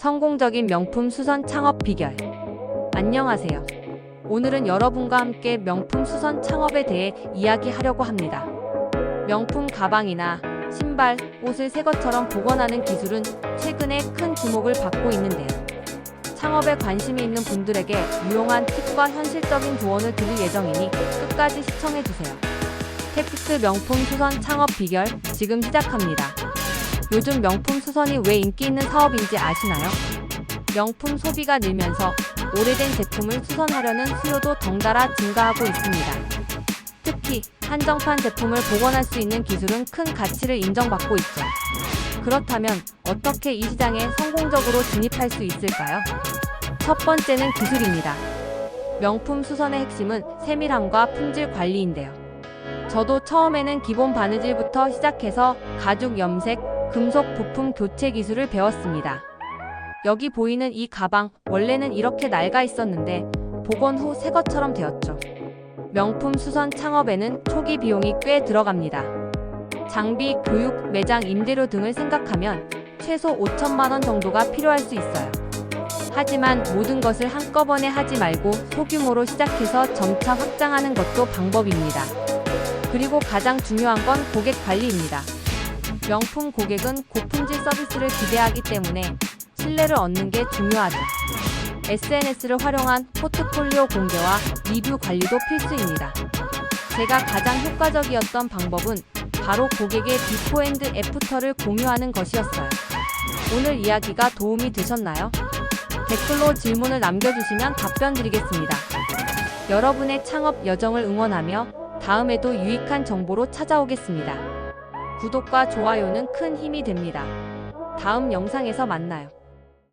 성공적인 명품 수선 창업 비결. 안녕하세요. 오늘은 여러분과 함께 명품 수선 창업에 대해 이야기하려고 합니다. 명품 가방이나 신발, 옷을 새 것처럼 복원하는 기술은 최근에 큰 주목을 받고 있는데요. 창업에 관심이 있는 분들에게 유용한 팁과 현실적인 조언을 드릴 예정이니 끝까지 시청해주세요. 텍스트 명품 수선 창업 비결 지금 시작합니다. 요즘 명품 수선이 왜 인기 있는 사업인지 아시나요? 명품 소비가 늘면서 오래된 제품을 수선하려는 수요도 덩달아 증가하고 있습니다. 특히 한정판 제품을 복원할 수 있는 기술은 큰 가치를 인정받고 있죠. 그렇다면 어떻게 이 시장에 성공적으로 진입할 수 있을까요? 첫 번째는 기술입니다. 명품 수선의 핵심은 세밀함과 품질 관리인데요. 저도 처음에는 기본 바느질부터 시작해서 가죽 염색, 금속 부품 교체 기술을 배웠습니다. 여기 보이는 이 가방 원래는 이렇게 낡아 있었는데 복원 후 새 것처럼 되었죠. 명품 수선 창업에는 초기 비용이 꽤 들어갑니다. 장비, 교육, 매장 임대료 등을 생각하면 최소 5천만 원 정도가 필요할 수 있어요. 하지만 모든 것을 한꺼번에 하지 말고 소규모로 시작해서 점차 확장하는 것도 방법입니다. 그리고 가장 중요한 건 고객 관리입니다. 명품 고객은 고품질 서비스를 기대하기 때문에 신뢰를 얻는 게 중요하죠. SNS를 활용한 포트폴리오 공개와 리뷰 관리도 필수입니다. 제가 가장 효과적이었던 방법은 바로 고객의 비포 앤드 애프터를 공유하는 것이었어요. 오늘 이야기가 도움이 되셨나요? 댓글로 질문을 남겨주시면 답변 드리겠습니다. 여러분의 창업 여정을 응원하며 다음에도 유익한 정보로 찾아오겠습니다. 구독과 좋아요는 큰 힘이 됩니다. 다음 영상에서 만나요.